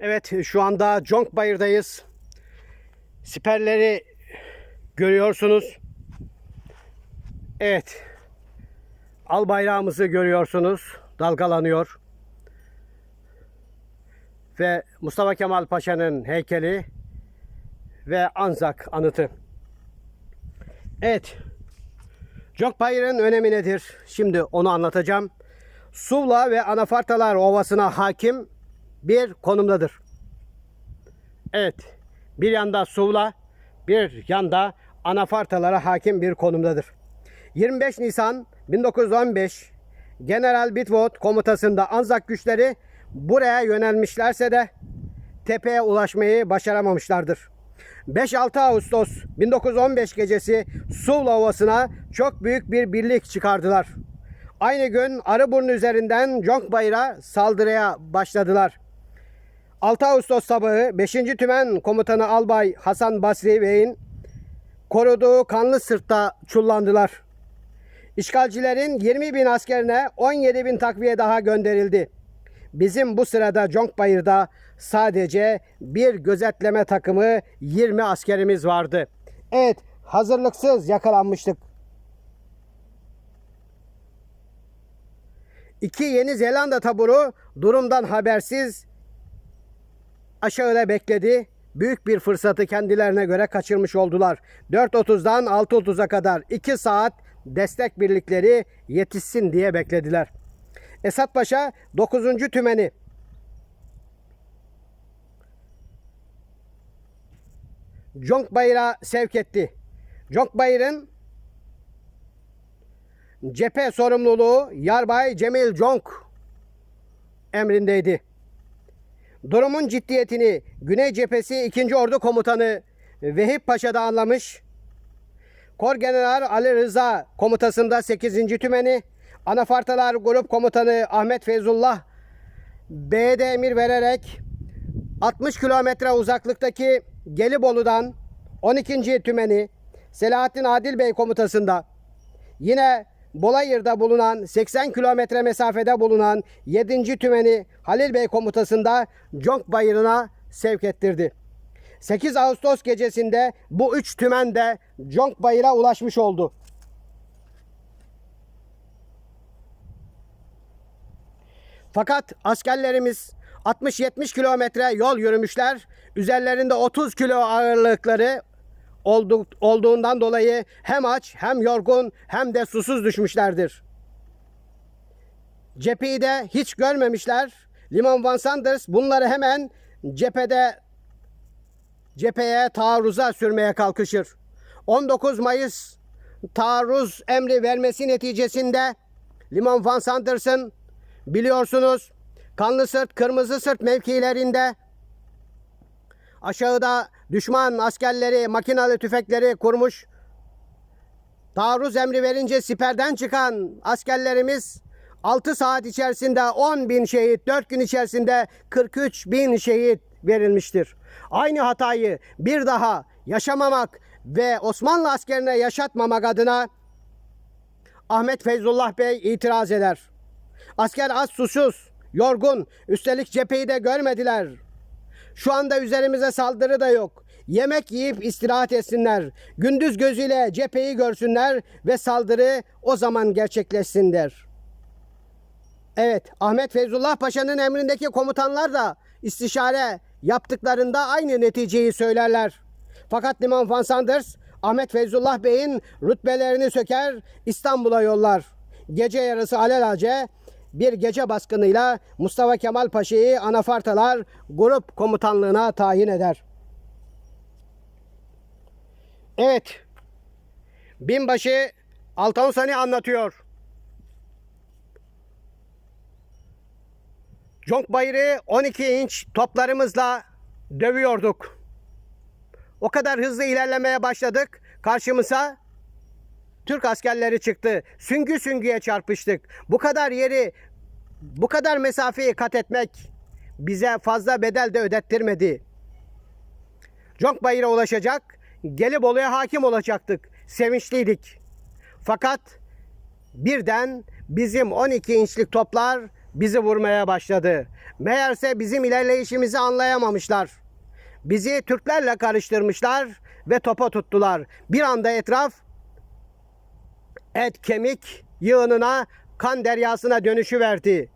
Evet şu anda Conk Bayır'dayız. Siperleri görüyorsunuz. Evet. Al bayrağımızı görüyorsunuz. Dalgalanıyor. Ve Mustafa Kemal Paşa'nın heykeli ve Anzak anıtı. Evet. Conk Bayır'ın önemi nedir? Şimdi onu anlatacağım. Suvla ve Anafartalar Ovası'na hakim bir konumdadır. Evet. Bir yanda Suvla, bir yanda Anafartalara hakim bir konumdadır. 25 Nisan 1915 General Bitwood komutasında Anzak güçleri buraya yönelmişlerse de tepeye ulaşmayı başaramamışlardır. 5-6 Ağustos 1915 gecesi Suvla Ovası'na çok büyük bir birlik çıkardılar. Aynı gün Arıburnu üzerinden Conkbayır'a saldırıya başladılar. 6 Ağustos sabahı 5. Tümen Komutanı Albay Hasan Basri Bey'in koruduğu Kanlı Sırt'ta çullandılar. İşgalcilerin 20 bin askerine 17 bin takviye daha gönderildi. Bizim bu sırada Conkbayır'da sadece bir gözetleme takımı 20 askerimiz vardı. Evet hazırlıksız yakalanmıştık. İki Yeni Zelanda taburu durumdan habersiz aşağıda bekledi. Büyük bir fırsatı kendilerine göre kaçırmış oldular. 4.30'dan 6.30'a kadar 2 saat destek birlikleri yetişsin diye beklediler. Esat Paşa 9. tümeni Conk Bayır'a sevk etti. Conk Bayır'ın cephe sorumluluğu Yarbay Cemil Conk emrindeydi. Durumun ciddiyetini Güney Cephesi 2. Ordu Komutanı Vehip Paşa da anlamış. Kor General Ali Rıza komutasında 8. tümeni, Anafartalar Grup Komutanı Ahmet Feyzullah B'ye de emir vererek 60 kilometre uzaklıktaki Gelibolu'dan 12. tümeni Selahattin Adil Bey komutasında yine Bolayır'da bulunan 80 kilometre mesafede bulunan 7. tümeni Halil Bey komutasında Conk Bayırı'na sevk ettirdi. 8 Ağustos gecesinde bu üç tümen de Conk Bayır'a ulaşmış oldu. Fakat askerlerimiz 60-70 kilometre yol yürümüşler. Üzerlerinde 30 kilo ağırlıkları oldu- olduğundan dolayı hem aç hem yorgun hem de susuz düşmüşlerdir. Cepheyi de hiç görmemişler. Limon Van Sanders bunları hemen cephede cepheye taarruza sürmeye kalkışır. 19 Mayıs taarruz emri vermesi neticesinde Limon Van Sanders'ın biliyorsunuz Kanlı Sırt, Kırmızı Sırt mevkilerinde aşağıda düşman askerleri makinalı tüfekleri kurmuş. Taarruz emri verince siperden çıkan askerlerimiz 6 saat içerisinde 10 bin şehit, 4 gün içerisinde 43 bin şehit verilmiştir. Aynı hatayı bir daha yaşamamak ve Osmanlı askerine yaşatmamak adına Ahmet Feyzullah Bey itiraz eder. Asker az susuz, yorgun, üstelik cepheyi de görmediler. Şu anda üzerimize saldırı da yok. Yemek yiyip istirahat etsinler. Gündüz gözüyle cepheyi görsünler ve saldırı o zaman gerçekleşsin der. Evet, Ahmet Feyzullah Paşa'nın emrindeki komutanlar da istişare yaptıklarında aynı neticeyi söylerler. Fakat Liman Van Sanders, Ahmet Feyzullah Bey'in rütbelerini söker, İstanbul'a yollar. Gece yarısı alelacele bir gece baskınıyla Mustafa Kemal Paşa'yı Anafartalar grup komutanlığına tayin eder. Evet, binbaşı Altan Sani anlatıyor. Conk Bayır'ı 12 inç toplarımızla dövüyorduk. O kadar hızlı ilerlemeye başladık. Karşımıza Türk askerleri çıktı. Süngü süngüye çarpıştık. Bu kadar yeri, bu kadar mesafeyi kat etmek bize fazla bedel de ödettirmedi. Conk Bayır'a ulaşacak, Gelibolu'ya hakim olacaktık. Sevinçliydik. Fakat birden bizim 12 inçlik toplar bizi vurmaya başladı. Meğerse bizim ilerleyişimizi anlayamamışlar. Bizi Türklerle karıştırmışlar ve topa tuttular. Bir anda etraf et kemik yığınına kan deryasına dönüşü verdi.